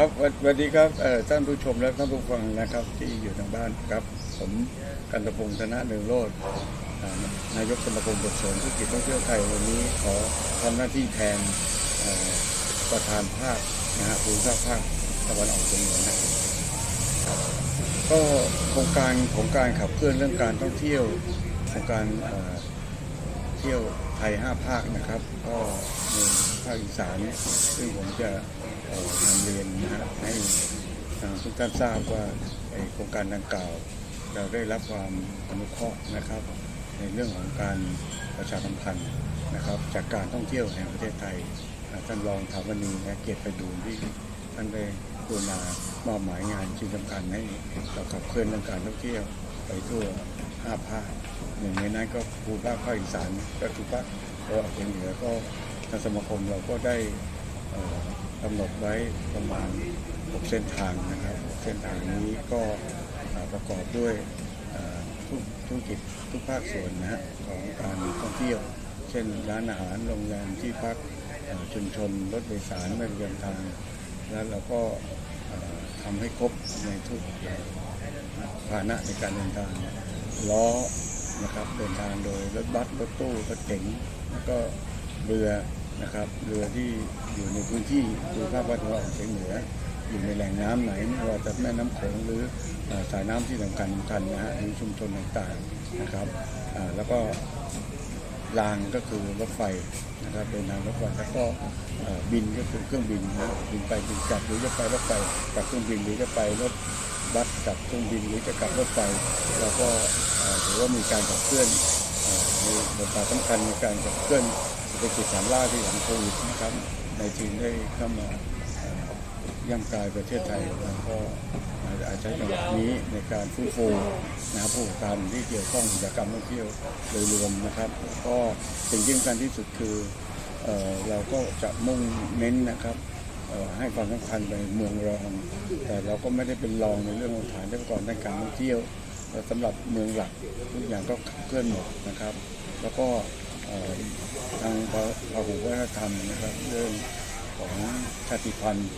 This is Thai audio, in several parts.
ครับสวัสสวัสดีครับท่านผู้ชมและท่านผู้ฟังนะครับ ที่อยู่ทางบ้านครับ ผมกันตพงศ์ธนะเนืองโลดนายกสมาคมส่งเสริมธุรกิจท่องเที่ยวไทยวันนี้ขอทำหน้าที่แทนประธานภาคนะฮะภูมิภาคภาคตะวันออกเฉียงเหนือนะครับก็โครงการของการขับเคลื่อนเรื่องการท่องเที่ยวโครงการเที่ยวไทย 5 ภาคนะครับ ก็ในภา คอีสานซึ่งผมจะนำเรียนนะฮะให้ทุกท่านทราบว่าโครงการดังกล่าวเราได้รับความอนุเคราะห์นะครับ ในเรื่องของการประชาสัมพันธ์นะครับ จากการท่องเที่ยวแห่งประเทศไทยท่านรองถาวนีและเกียรติไปดูที่ท่านได้กรุณามอบหมายงานชิ้นสำคัญให้เราขับเคลื่อนเรื่องการท่องเที่ยวไปทั่ว5ภาคหนึ่งในนั้นก็ภูภาคภาคอีสานก็คือภาคตะวันออกเฉียงเหนือก็ ทางสมาคมเราก็ได้กำหนดไว้ประมาณ 6 เส้นทางนะครับ6เส้นทางนี้ก็ประกอบด้วยทุกธุรกิจทุกภาคส่วนนะฮะของการท่องเที่ยว เช่นร้านอาหารโรงแรมที่พักชุมชนรถโดยสารไม่ประจำทาง แล้วเราก็อ่าทำให้ครบในทุกพาหนะในการเดินทางล้อนะครับเดินทางโดยรถบัสรถตู้รถเก๋งแล้วก็ เรือนะครับเรือที่อยู่ในพื้นที่ภูภาคภาคตะวันออกเฉียงเหนือ อยู่ในแหล่งน้ำไหนไม่ว่าจะแม่น้ำโขงหรือสายน้ำที่สำคัญสำคัญนะฮะหรือชุมชนต่างๆนะครับแล้วก็รางก็คือรถไฟนะครับเดินทางรถไฟแล้วก็บินก็คือเครื่องบินนะบินไปบินกลับหรือจะไปรถไฟกับเครื่องบินหรือจะไปรถบัสกับเครื่องบินหรือจะกลับรถไฟเราก็ถือว่ามีการขับเคลื่อนมีบทบาทสำคัญในการขับเคลื่อน เศรษฐกิจฐานล่าที่หลังโควิดนะครับในจีนได้เข้ามาเอ่อย่ำกายประเทศไทยแล้วก็อาจจะใช้จังหวะนี้ในการฟื้นฟูนะครับผู้ประกอบการที่เกี่ยวข้องกิจกรรมท่องเที่ยวโดยรวมนะครับ ก็สิ่งที่สำคัญที่สุดคือเเราก็จะมุ่งเน้นนะครับให้ความสำคัญไปเมืองรอง แต่เราก็ไม่ได้เป็นรองในเรื่องของฐานทรัพยากรด้านการท่องเที่ยวแต่สำหรับเมืองหลักทุกอย่างก็ขับเคลื่อนหมดนะครับ แล้วก็ ทางพระหุวัฒนธรรมนะครับ เรื่องของชาติพันธุ์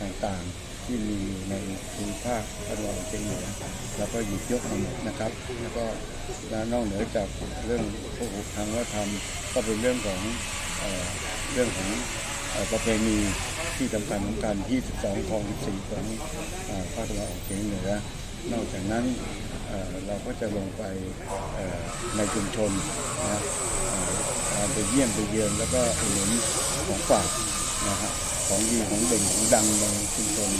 ต่างๆ ที่มีในภูมิภาคตะวันออกเฉียงเหนือแล้วก็หยิบยกมาหมดนะครับ แล้วก็นอกเหนือจากเรื่องพวกทางวัฒนธรรม ก็เป็นเรื่องของเอเรื่องของประเพณีที่สำคัญของการ22ของ4ของเอ่อภาคตะวันออกเฉียงเหนือ นอกจากนั้นเเราก็จะลงไปในชุมชนนะไปเยี่ยมไปเยือนแล้วก็อุดหนุนของฝากนะฮะของดีของเด่นของดังในชุมชน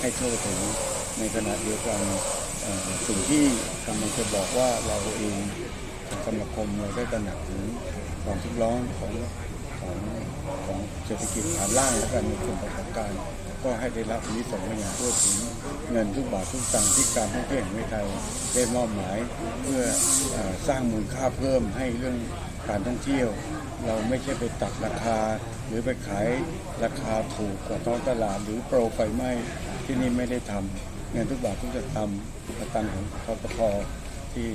ให้ทั่วถึงในขณะเดียวกันสิ่งที่กำลังจะบอกว่าเราเองทางสมาคมเราได้ตระหนักถึงความทุกข์ร้อนของของของเศรษฐกิจฐานล่างและการในกลุ่มประกอบการ ก็ให้ได้รับนนี้ส่งส์อย่างทั่วถึงเงินทุกบาททุกสตางค์ที่การท่องเที่ยวแห่งประเทศไทยได้มอบหมายเพื่อสร้างมูลค่าเพิ่มให้เรื่องการท่องเที่ยว เราไม่ใช่ไปตัดราคา หรือไปขายราคาถูกกว่าท้องตลาดหรือโปรไฟไหม้ที่นี่ไม่ได้ทำเงินทุกบาททุกสตางค์สตางของคอปทที่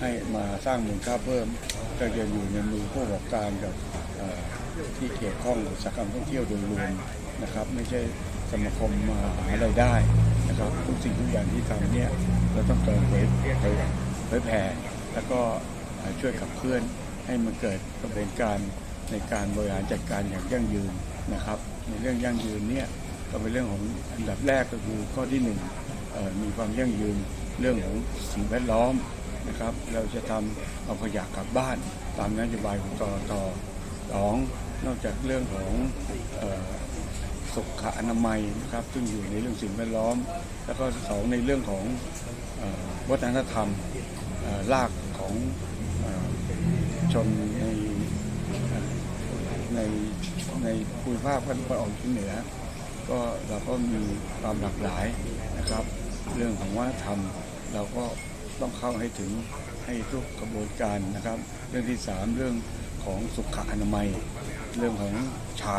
ให้มาสร้างมูลค่าเพิ่ม ก็จะอยู่ในมือผู้ประกอบการกับที่เกี่ยวข้องกับสากรรมท่องเที่ยวโดยรวมนะครับ ไม่ใช่ สมาคมมาหารายได้นะครับทุกสิ่งทุกอย่างที่ทำเนี่ยเราต้องการเผยเผยเผยแผ่แล้วก็ช่วยขับเคลื่อนให้มันเกิดกระบวนการในการบริหารจัดการอย่างยั่งยืนนะครับ ในเรื่องยั่งยืนเนี่ยก็เป็นเรื่องของอันดับแรกก็คือข้อที่หนึ่งมีความยั่งยืนเรื่องของสิ่งแวดล้อมนะครับ เราจะทำเอาขยะกลับบ้านตามนโยบายของกรตสองนอกจากเรื่องของ สุขอนามัยนะครับซึ่งอยู่ในเรื่องสิ่งแวดล้อม แล้วก็สองในเรื่องของอวัฒนธรรมรากของอชนในในในภูมิภาคภาคตะวันออกเฉียงเหนือ ก็เราก็มีความหลากหลายนะครับ เรื่องของวัฒนธรรมเราก็ต้องเข้าให้ถึงให้ทุกกระบวนการนะครับ เรื่องที่สามเรื่องของสุขอนามัย เรื่องของชา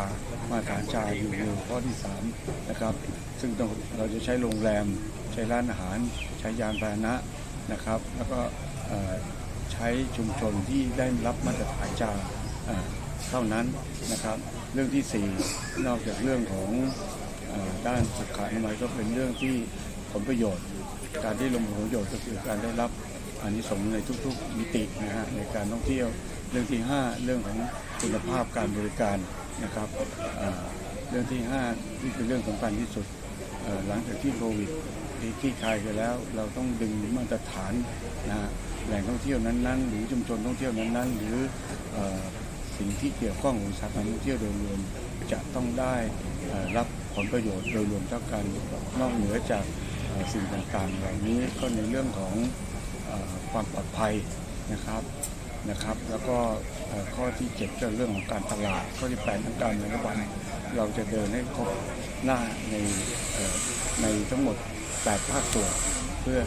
มาตรฐานชาอยู่ในข้อที่สามนะครับซึ่งเราจะใช้โรงแรม ใช้ร้านอาหาร ใช้ยานพาหนะนะครับ แล้วก็ใช้ชุมชนที่ได้รับมาตรฐานชาเท่านั้นนะครับ เรื่องที่สี่นอกจากเรื่องของอด้านสุขอนามัยก็เป็นเรื่องที่ผลประโยชน์ การที่ลงผลประโยชน์ก็คือการได้รับอานิสงส์ในทุกๆมิตินะฮะในการท่องเที่ยว เรื่องที่ 5 เรื่องของคุณภาพการบริการนะครับเรื่องที่5ที่เป็นเรื่องสำคัญที่สุดหลังจากที่โควิดที่คลี่คลายไปแล้ว เราต้องดึงมาตรฐานนะแหล่งท่องเที่ยวนั้นๆ หรือชุมชนท่องเที่ยวนั้นๆ หรืออสิ่งที่เกี่ยวข้องกับอุตสาหกรท่องเที่ยวโดยรวมจะต้องได้รับผลประโยชน์โดยรวมเท่ากันนอกเหนือจากสิ่งต่างๆเหล่านี้ก็ในเรื่องของอความปลอดภัยนะครับ นะครับ แล้วก็ข้อที่เจ็ดก็เรื่องของการตลาด ข้อที่แปดทางการเมืองระหว่างเราจะเดินให้ครบหน้าในในทั้งหมด 8 ภาคส่วนเพื่อ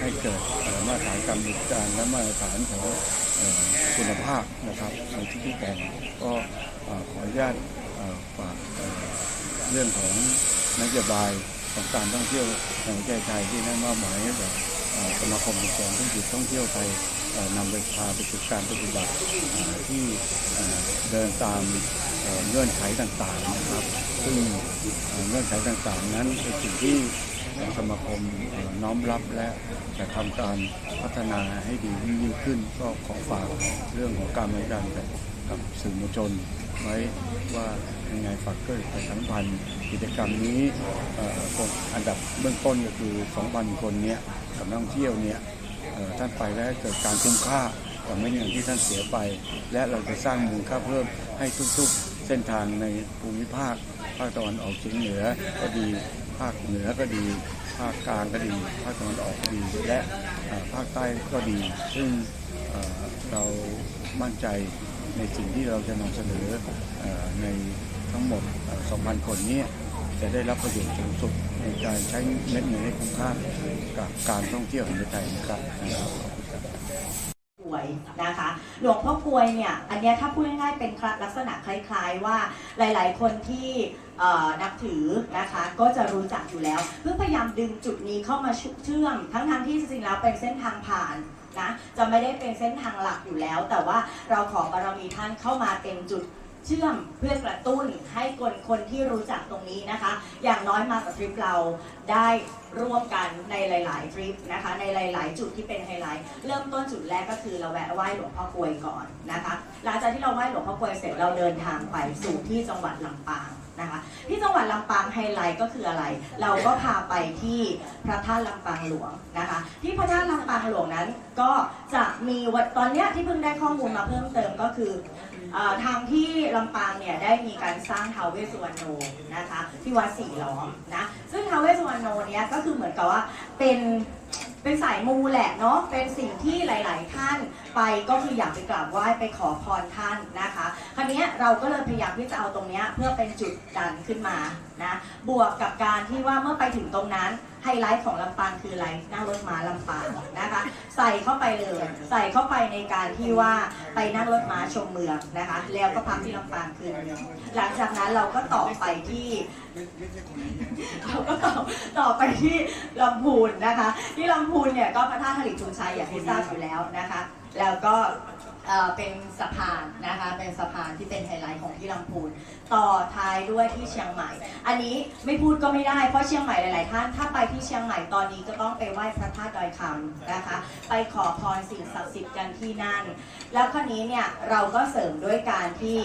ให้เกิดมาตรฐานการบริการและมาตรฐานของคุณภาพนะครับในทุกๆแห่งก็ขออนุญาตฝากเรื่องของนโยบายของการท่องเที่ยวแห่งประเทศไทยที่ได้มอบหมายให้กับสมาคมส่งเสริมธุรกิจท่องเที่ยวไทย นำไปพาไปสู่การปฏิบัติที่เดินตามเงื่อนไขต่างๆนะครับ ซึ่งเงื่อนไขต่างๆ นั้นเป็นสิ่งที่สมาคมน้อมรับและจะทำการพัฒนาให้ดียิ่งขึ้นก็ขอฝากเรื่องของการบริการกับกับสื่อมวลชนไว้ว่ายังไงฝากเกิดประชาสัมพันธ์กิจกรรมนี้อันดับเบื้องต้นก็คือ 2,000 คนเนี้ยกับนักท่องเที่ยวเนี่ย ท่านไปแล้วเกิดการคุ้มค่ากับเงินที่ท่านเสียไป และเราจะสร้างมูลค่าเพิ่มให้ทุกๆเส้นทางในภูมิภาคภาคตะวันออกเฉียงเหนือก็ดีภาคเหนือก็ดีภาคกลางก็ดี ภาคตะวันออกก็ดี และภาคใต้ก็ดี ซึ่งเรามั่นใจในสิ่งที่เราจะนำเสนออในทั้งหมด 2,000 คนนี้จะได้รับประโยชน์สูงสุด ในการใช้เม็ดเงินให้คุ้มค่ากับการท่องเที่ยวแห่งประเทศไทยนะครับนะครับขอบคุณครับกวยนะคะหลวงพ่อกลวยเนี่ยอันเนี้ยถ้าพูดง่ายๆเป็นลักษณะคล้ายๆว่าหลายๆ คนที่นับถือนะคะก็จะรู้จักอยู่แล้ว เพื่อพยายามดึงจุดนี้เข้ามาเชื่อม ทั้งๆที่จริงๆแล้วเป็นเส้นทางผ่านนะจะไม่ได้เป็นเส้นทางหลักอยู่แล้ว แต่ว่าเราขอบารมีท่านเข้ามาเป็นจุด เชื่อมเพื่อกระตุ้นให้คนคนที่รู้จักตรงนี้นะคะ อย่างน้อยมากับทริปเราได้ร่วมกันในหลาย ๆ ทริปนะคะ ในหลาย ๆ จุดที่เป็นไฮไลท์เริ่มต้นจุดแรกก็คือเราแวะไหว้หลวงพ่อกวยก่อนนะคะ หลังจากที่เราไหว้หลวงพ่อกวยเสร็จเราเดินทางไปสู่ที่จังหวัดลำปาง นะคะที่จังหวัดลำปางไฮไลท์ก็คืออะไร เราก็พาไปที่พระธาตุลำปางหลวงนะคะ ที่พระธาตุลำปางหลวงนั้นก็จะมีวันตอนเนี้ยที่เพิ่งได้ข้อมูลมาเพิ่มเติมก็คือเอ่อทางที่ลำปางเนี่ยได้มีการสร้างท้าวเวสสุวรรณโนนะคะที่วัดสี่ล้อมนะซึ่งท้าวเวสสุวรรณโนเนี้ยก็คือเหมือนกับว่าเป็น เป็นสายมูแหละเนาะ เป็นสิ่งที่หลาย ๆ ท่านไปก็คืออยากไปกราบไหว้ไปขอพรท่านนะคะ คราวนี้เราก็เลยพยายามที่จะเอาตรงเนี้ยเพื่อเป็นจุดดันขึ้นมานะ บวกกับการที่ว่าเมื่อไปถึงตรงนั้น ไฮไลท์ของลำปางคืออะไรนั่งรถม้าลำปางนะคะ ใส่เข้าไปเลย ใส่เข้าไปในการที่ว่าไปนั่งรถม้าชมเมืองนะคะ แล้วก็พักที่ลำปางคืนนึงหลังจากนั้นเราก็ต่อไปที่เราก็ต่อต่อไปที่ลำพูนนะคะ ที่ลำพูนเนี่ยก็พระธาตุหลิชุนชัยอย่างที่ทราบอยู่แล้วนะคะ แล้วก็ เป็นสะพานนะคะเป็นสะพานที่เป็นไฮไลท์ของที่ลำพูนต่อท้ายด้วยที่เชียงใหม่ อันนี้ไม่พูดก็ไม่ได้เพราะเชียงใหม่หลาย ๆ ท่านถ้าไปที่เชียงใหม่ตอนนี้ก็ต้องไปไหว้พระธาตุดอยคำนะคะ ไปขอพรสิ่งศักดิ์สิทธิ์กันที่นั่น แล้วคราวนี้เนี่ยเราก็เสริมด้วยการที่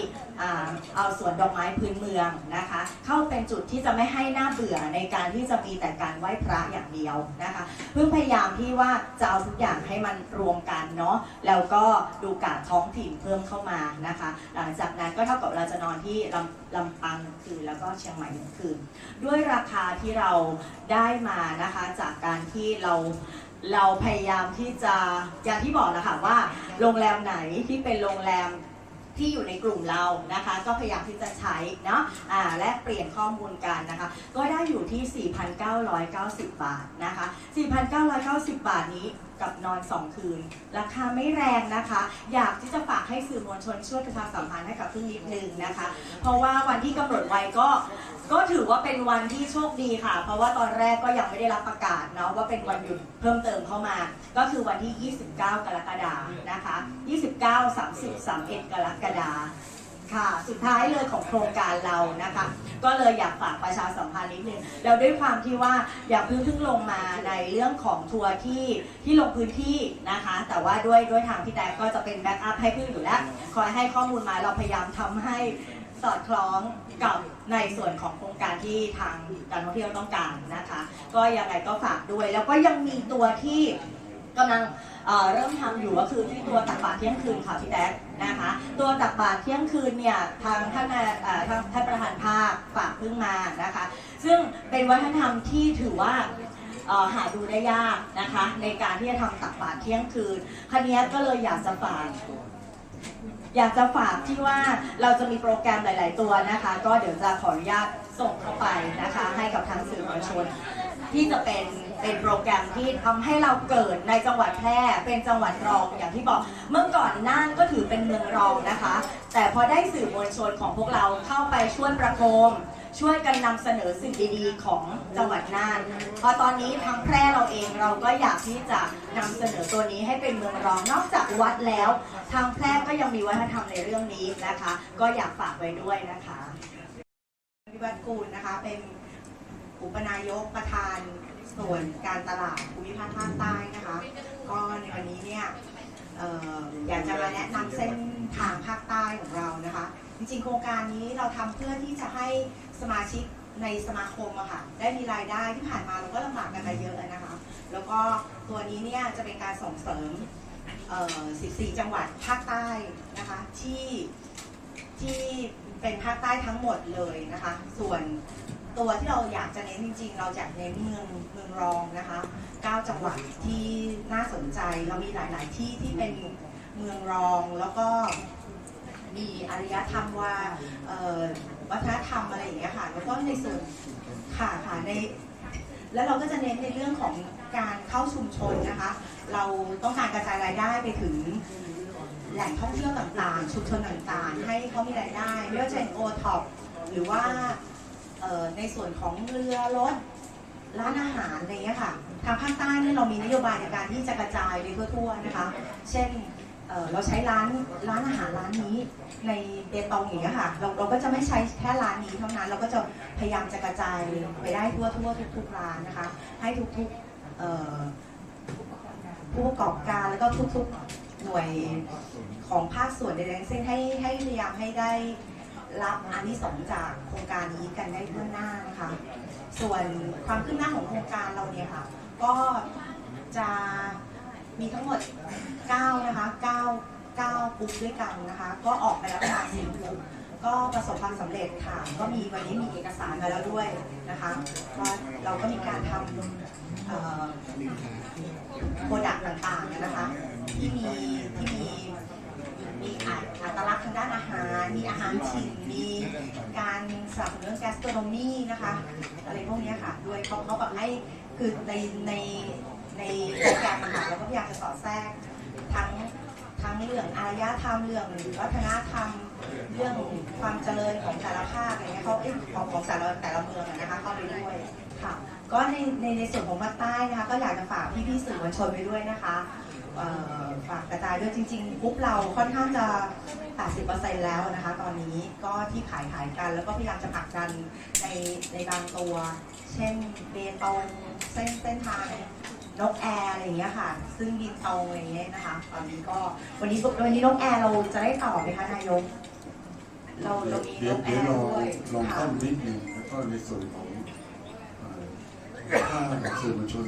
เอาสวนดอกไม้พื้นเมืองนะคะ เข้าเป็นจุดที่จะไม่ให้หน่าเบื่อในการที่จะมีแต่การไหว้พระอย่างเดียวนะคะเพิ่งพยายามที่ว่าจะเอาทุกอย่างให้มันรวมกันเนาะแล้วก็ดูการท้องถิ่นเพิ่มเข้ามานะคะ หลังจากนั้นก็เท่ากับเราจะนอนที่ลำลำปางหนึ่งคืนแล้วก็เชียงใหม่หนึ่งคืน ด้วยราคาที่เราได้มานะคะจากการที่เราเราพยายามที่จะอย่างที่บอกนะคะว่าโรงแรมไหนที่เป็นโรงแรมที่อยู่ในกลุ่มเรานะคะ ก็พยายามที่จะใช้เนาะอ่าและเปลี่ยนข้อมูลกันนะคะ ก็ได้อยู่ที่ 4,990 บาทนะคะ 4,990 บาทนี้ กับนอน2คืน ราคาไม่แรงนะคะ อยากที่จะฝากให้สื่อมวลชนช่วยประชาสัมพันธ์ให้กับเพึ่งนิดนึงนะคะ เพราะว่าวันที่กำหนดไว้ก็ก็ถือว่าเป็นวันที่โชคดีค่ะ เพราะว่าตอนแรกก็ยังไม่ได้รับประกาศเนาะว่าเป็นวันหยุดเพิ่มเติมเข้ามา ก็คือวันที่ 29 กรกฎาคมนะคะ 29 30 31 กรกฎา ค่ะ สุดท้ายเลยของโครงการเรานะคะ ก็เลยอยากฝากประชาสัมพันธ์นิดนึงแล้วด้วยความที่ว่าอยากเพิ่งเพิ่งลงมาในเรื่องของทัวร์ที่ที่ลงพื้นที่นะคะ แต่ว่าด้วยด้วยทางพี่แดกก็จะเป็นแบ็กอัพให้เพิ่งอยู่แล้ว คอยให้ข้อมูลมาเราพยายามทำให้สอดคล้องกับในส่วนของโครงการที่ทางการท่องเที่ยวต้องการนะคะ ก็ยังไงก็ฝากด้วย แล้วก็ยังมีตัวที่กำลังเเริ่มทำอยู่ก็คือที่ตัวตักบาตรเที่ยงคืนค่ะพี่แดก นะคะ ตัวตักบาตรเที่ยงคืนเนี่ยทางท่านทางท่านประธานภาคฝากเพิ่งมานะคะ ซึ่งเป็นวัฒนธรรมที่ถือว่าหาดูได้ยากนะคะ ในการที่จะทำตักบาตรเที่ยงคืนคันนี้ก็เลยอยากจะฝากอยากจะฝากที่ว่าเราจะมีโปรแกรมหลาย ๆ ตัวนะคะ ก็เดี๋ยวจะขออนุญาตส่งเข้าไปนะคะ ให้กับทางสื่อมวลชนที่จะเป็น เป็นโปรแกรมที่ทำให้เราเกิดในจังหวัดแพร่เป็นจังหวัดรองอย่างที่บอกเมื่อก่อนน่านก็ถือเป็นเมืองรองนะคะ แต่พอได้สื่อมวลชนของพวกเราเข้าไปช่วยประโคม ช่วยกันนำเสนอสิ่งดีๆของจังหวัดน่าน พอตอนนี้ทางแพร่เราเองเราก็อยากที่จะนำเสนอตัวนี้ให้เป็นเมืองรองนอกจากวัดแล้ว ทางแพร่ก็ยังมีวัฒนธรรมในเรื่องนี้นะคะ ก็อยากฝากไว้ด้วยนะคะพิวัตรกูลนะคะเป็นอุปนายกประธาน ส่วนการตลาดภูมิภาคภาคใต้นะคะ ก็ในวันนี้เนี่ยออยากจะมาแนะนำเส้นทางภาคใต้ของเรานะคะ จริงๆ โครงการนี้เราทำเพื่อที่จะให้สมาชิกในสมาคมอะค่ะได้มีรายได้ที่ผ่านมาเราก็ลำบากกันมาเยอะนะคะ แล้วก็ตัวนี้เนี่ยจะเป็นการส่งเสริม 14 จังหวัดภาคใต้นะคะที่ที่เป็นภาคใต้ทั้งหมดเลยนะคะ ส่วน ตัวที่เราอยากจะเน้นจริงๆ เราอยากเน้นเมืองเมืองรองนะคะ9จังหวัดที่น่าสนใจเรามีหลาย ๆ ที่ที่เป็นเมืองรองแล้วก็มีอารยธรรมว่าวัฒนธรรมอะไรอย่างเงี้ยค่ะแล้วก็ในส่วนค่ะค่ะในแล้วเราก็จะเน้นในเรื่องของการเข้าชุมชนนะคะ เราต้องการกระจายรายได้ไปถึงแหล่งท่องเที่ยวต่างๆ ชุมชนต่างๆ ให้เขามีรายได้ไม่ว่าจะเป็นโอท็อปหรือว่า ในส่วนของเรือรถร้านอาหารอะไรเงี้ยค่ะ ทางภาคใต้เนี่ยเรามีนโยบายในการที่จะกระจายไปทั่วๆนะคะ เช่นเเราใช้ร้านร้านอาหารร้านนี้ในเบตงอย่างเงี้ยค่ะเราเราก็จะไม่ใช้แค่ร้านนี้เท่านั้น เราก็จะพยายามจะกระจายไปได้ทั่วๆทุกๆร้านนะคะ ให้ทุกๆผู้ประกอบการแล้วก็ทุกๆหน่วยของภาคส่วนใดๆทั้งสิ้นให้ให้พยายามให้ได้ รับอานิสงส์จากโครงการนี้กันได้ทั่วหน้านะคะ ส่วนความคืบหน้าของโครงการเราเนี่ยค่ะ ก็จะมีทั้งหมด 9 นะคะ 9 9ปุ๊บด้วยกันนะคะ ก็ออกไปแล้วประมาณ10ปุ๊บก็ประสบความสำเร็จค่ะ ก็มีวันนี้มีเอกสารมาแล้วด้วยนะคะว่าเราก็มีการทำโปรดักต์ต่างๆนะคะ ที่มีที่มี มีอัตลักษณ์ทางด้านอาหาร มีอาหารถิ่นมีการสนับสนุนเรื่องแกสโตรโนมีนะคะอะไรพวกนี้ค่ะด้วยเขาเขาแบบให้คือในในในโปรแกรมอะค่ะเราก็พยายามจะสอดแทรกทั้งทั้งเรื่องอารยธรรมเรื่องวัฒนธรรมเรื่องความเจริญของแต่ละภาคอะไรเงี้ยเขาเอ้ของของแต่ละแต่ละเมืองนะคะเข้าไปด้วยค่ะ ก็ในในในส่วนของภาคใต้นะคะก็อยากจะฝากพี่ๆสื่อมวลชนไปด้วยนะคะ ฝากกระจายด้วยจริงๆกรุ๊ปเราค่อนข้างจะ 80%แล้วนะคะตอนนี้ก็ที่ขายขายกันแล้วก็พยายามจะผลักดันในในบางตัว เช่นเบตงเส้นเส้นทางนกแอร์อะไรอย่างเงี้ยค่ะ ซึ่งบินตรงอะไรอย่างเงี้ยนะคะ ตอนนี้ก็วันนี้วันนี้นกแอร์เราจะได้ต่อไหมคะนายก เราเรามีเดี๋นยวกแอเดี๋ยวร์เราด้วยลองค่ะต้นนิดหนึ่งแล้วก็ในส่วนของเอ่อถ้าสื่อมวลชน